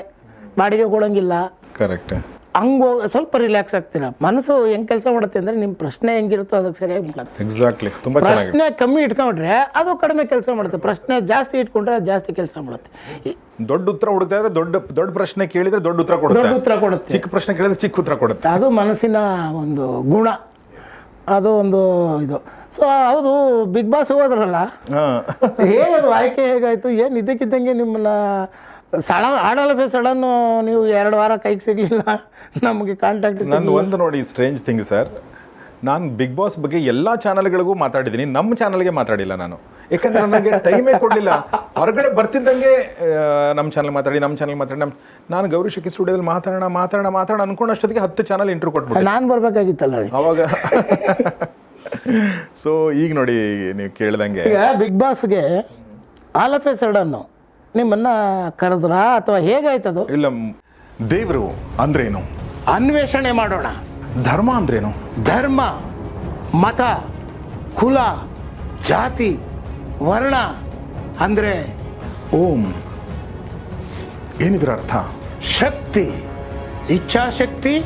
ಬಾಡಿಗೆ ಕೊಡೋಂಗಿಲ್ಲ. ಕರೆಕ್ಟ್ ಹಂಗೆ ಸ್ವಲ್ಪ ರಿಲ್ಯಾಕ್ಸ್ ಆಗ್ತೀರ ಮನಸ್ಸು ಹೆಂಗೆ ಕೆಲಸ ಮಾಡುತ್ತೆ ಅಂದರೆ ನಿಮ್ಮ ಪ್ರಶ್ನೆ ಹೆಂಗಿರುತ್ತೋ ಅದಕ್ಕೆ ಸರಿಯಾಗಿ ಮಾಡುತ್ತೆ ಎಕ್ಸಾಕ್ಟ್ಲಿ ತುಂಬ ಪ್ರಶ್ನೆ ಕಮ್ಮಿ ಇಟ್ಕೊಂಡ್ರೆ ಅದು ಕಡಿಮೆ ಕೆಲಸ ಮಾಡುತ್ತೆ. ಪ್ರಶ್ನೆ ಜಾಸ್ತಿ ಇಟ್ಕೊಂಡ್ರೆ ಅದು ಜಾಸ್ತಿ ಕೆಲಸ ಮಾಡುತ್ತೆ. ದೊಡ್ಡ ಉತ್ತರ ಹುಡುಕ್ತಾ ಇದ್ರೆ ದೊಡ್ಡ ದೊಡ್ಡ ಪ್ರಶ್ನೆ ಕೇಳಿದ್ರೆ ದೊಡ್ಡ ಉತ್ತರ ಕೊಡುತ್ತೆ. ದೊಡ್ಡ ಉತ್ತರ ಕೊಡುತ್ತೆ. ಚಿಕ್ಕ ಪ್ರಶ್ನೆ ಕೇಳಿದ್ರೆ ಚಿಕ್ಕ ಉತ್ತರ ಕೊಡುತ್ತೆ. ಅದು ಮನಸ್ಸಿನ ಒಂದು ಗುಣ. ಅದು ಒಂದು ಇದು. ಸೊ ಹೌದು ಬಿಗ್ ಬಾಸ್ ಹೋದ್ರಲ್ಲ? ಹೇಗದು? ಆಯ್ಕೆ ಹೇಗಾಯಿತು? ಏನು ಇದಕ್ಕಿದ್ದಂಗೆ ನಿಮ್ಮನ್ನ ಸಳ ಆಡಲಫೆ ಸಡನ್ನು ನೀವು ಎರಡು ವಾರ ಕೈಗೆ ಸಿಗಲಿಲ್ಲ. ನಮಗೆ ಕಾಂಟ್ಯಾಕ್ಟ್ ನಾನು ಒಂದು ನೋಡಿ ಸ್ಟ್ರೇಂಜ್ ಥಿಂಗ್ ಸರ್ ನಾನು ಬಿಗ್ ಬಾಸ್ ಬಗ್ಗೆ ಎಲ್ಲ ಚಾನಲ್ಗಳಿಗೂ ಮಾತಾಡಿದ್ದೀನಿ. ನಮ್ಮ ಚಾನಲ್ಗೆ ಮಾತಾಡಿಲ್ಲ ನಾನು. ಯಾಕಂದ್ರೆ ನನಗೆ ಟೈಮೇ ಕೊಡಲಿಲ್ಲ. ಹೊರಗಡೆ ಬರ್ತಿದ್ದಂಗೆ ನಮ್ಮ ಚಾನಲ್ ಮಾತಾಡಿ ನಮ್ಮ ಚಾನಲ್ ಮಾತಾಡಿ ನಮ್ಮ ನಾನು ಗೌರಿ ಶಕ್ತಿ ಸ್ಟುಡಿಯೋದಲ್ಲಿ ಮಾತಾಡೋಣ ಮಾತಾಡೋಣ ಮಾತಾಡೋಣ ಅನ್ಕೊಂಡಷ್ಟೊತ್ತಿಗೆ ಹತ್ತು ಚಾನಲ್ ಇಂಟ್ರೂ ಕೊಟ್ಬಿಟ್ಟು. ನಾನು ಬರಬೇಕಾಗಿತ್ತಲ್ಲ ಅವಾಗ ಸೊ ಈಗ ನೋಡಿ ನೀವು ಕೇಳ್ದಂಗೆ. ಈಗ ಬಿಗ್ ಬಾಸ್ಗೆ ಆಲ್ ಆಫ್ ಎ ಸಡನ್ನು ನಿಮ್ಮನ್ನು ಕರೆದ್ರಾ ಅಥವಾ ಹೇಗಾಯ್ತದು? ಇಲ್ಲ ದೇವರು ಅಂದ್ರೇನು? ಅನ್ವೇಷಣೆ ಮಾಡೋಣ. ಧರ್ಮ ಅಂದ್ರೇನು? ಧರ್ಮ ಮತ ಕುಲ ಜಾತಿ ವರ್ಣ ಅಂದರೆ ಓಂ. ಏನಿದ್ರ ಅರ್ಥ? ಶಕ್ತಿ ಇಚ್ಛಾಶಕ್ತಿ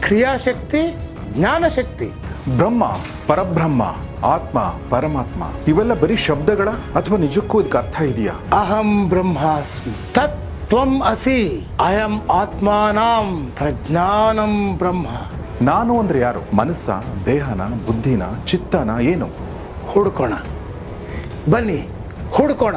ಕ್ರಿಯಾಶಕ್ತಿ ಜ್ಞಾನಶಕ್ತಿ. ಬ್ರಹ್ಮ ಪರಬ್ರಹ್ಮ. ಆತ್ಮ ಪರಮಾತ್ಮ ಇವೆಲ್ಲ ಬರೀ ಶಬ್ದಗಳ ಅಥವಾ ನಿಜಕ್ಕೂ ಇದಕ್ಕೆ ಅರ್ಥ ಇದೆಯಾ? ಅಹಂ ಬ್ರಹ್ಮಾಸ್ಮಿ. ತತ್ ತ್ವಂ ಅಸಿ. ಅಯಂ ಆತ್ಮಾನಂ ಪ್ರಜ್ಞಾನಂ ಬ್ರಹ್ಮ. ನಾನು ಅಂದ್ರೆ ಯಾರು? ಮನಸ್ಸ ದೇಹನ ಬುದ್ಧಿನ ಚಿತ್ತನ ಏನು? ಹುಡುಕೋಣ. ಬನ್ನಿ ಹುಡ್ಕೋಣ.